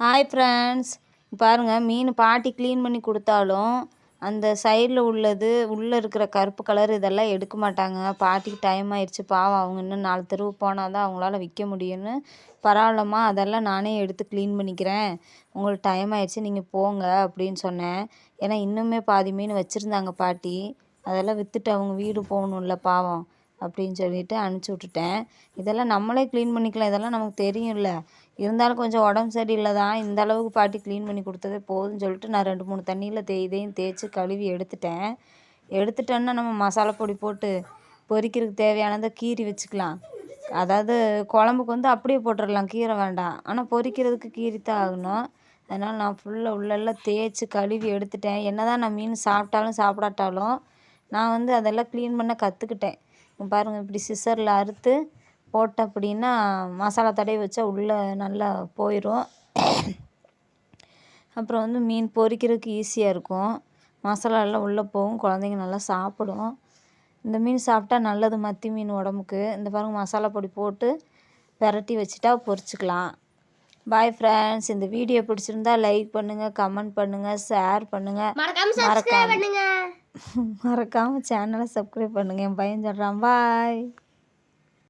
Hi friends பாருங்கள் மீன் பாட்டி clean பண்ணி கொடுத்தாலும் அந்த சைடில் உள்ளது உள்ளே இருக்கிற கருப்பு கலர் இதெல்லாம் எடுக்க மாட்டாங்க. பாட்டிக்கு டைம் ஆயிடுச்சு. பாவம் அவங்க இன்னும் நாலு தெருவு போனால் தான் அவங்களால விற்க முடியும்னு பரவாயில்லம்மா. அதெல்லாம் நானே எடுத்து க்ளீன் பண்ணிக்கிறேன். உங்களுக்கு டைம் ஆயிடுச்சு நீங்கள் போங்க அப்படின்னு சொன்னேன். ஏன்னா இன்னுமே பாதி மீன் வச்சுருந்தாங்க பாட்டி. அதெல்லாம் விற்றுட்டு அவங்க வீடு போகணும்ல பாவம். அப்படின்னு சொல்லிட்டு அனுப்பிச்சி விட்டுட்டேன். இதெல்லாம் நம்மளே க்ளீன் பண்ணிக்கலாம். இதெல்லாம் நமக்கு தெரியும்ல. இருந்தாலும் கொஞ்சம் உடம்பு சரியில்லை தான் இந்த அளவுக்கு பாட்டி க்ளீன் பண்ணி கொடுத்ததே போதும்னு சொல்லிட்டு நான் ரெண்டு மூணு தண்ணியில் தேய்தையும் தேய்ச்சி கழுவி எடுத்துட்டேன். எடுத்துட்டோன்னா நம்ம மசாலா பொடி போட்டு பொரிக்கிறதுக்கு தேவையானதை கீறி வச்சுக்கலாம். அதாவது குழம்புக்கு வந்து அப்படியே போட்டுடலாம் கீரை வேண்டாம். ஆனால் பொரிக்கிறதுக்கு கீரி தான் ஆகணும். அதனால் நான் ஃபுல்லாக உள்ளெல்லாம் தேய்ச்சி கழுவி எடுத்துட்டேன். என்ன தான் நான் மீன் சாப்பிட்டாலும் சாப்பிடாட்டாலும் நான் வந்து அதெல்லாம் க்ளீன் பண்ண கற்றுக்கிட்டேன் பாருங்கள் இப்படி சிசரில் அறுத்து போட்ட அப்படின்னா மசாலா தடவி வச்சா உள்ளே நல்லா போயிடும் அப்புறம் வந்து மீன் பொரிக்கிறதுக்கு ஈஸியாக இருக்கும். மசாலா எல்லாம் உள்ளே போகும் குழந்தைங்க நல்லா சாப்பிடும். இந்த மீன் சாப்பிட்டா நல்லது மத்தி மீன் உடம்புக்கு. இந்த பாருங்கள் மசாலா பொடி போட்டு பெரட்டி வச்சுட்டா பொரிச்சுக்கலாம் பாய் ஃப்ரெண்ட்ஸ் இந்த வீடியோ பிடிச்சிருந்தா லைக் பண்ணுங்கள் கமெண்ட் பண்ணுங்கள் ஷேர் பண்ணுங்கள் மறக்காம மறக்காமல் சேனலை சப்ஸ்கிரைப் பண்ணுங்கள் என் பையன் சொல்கிறான் பாய்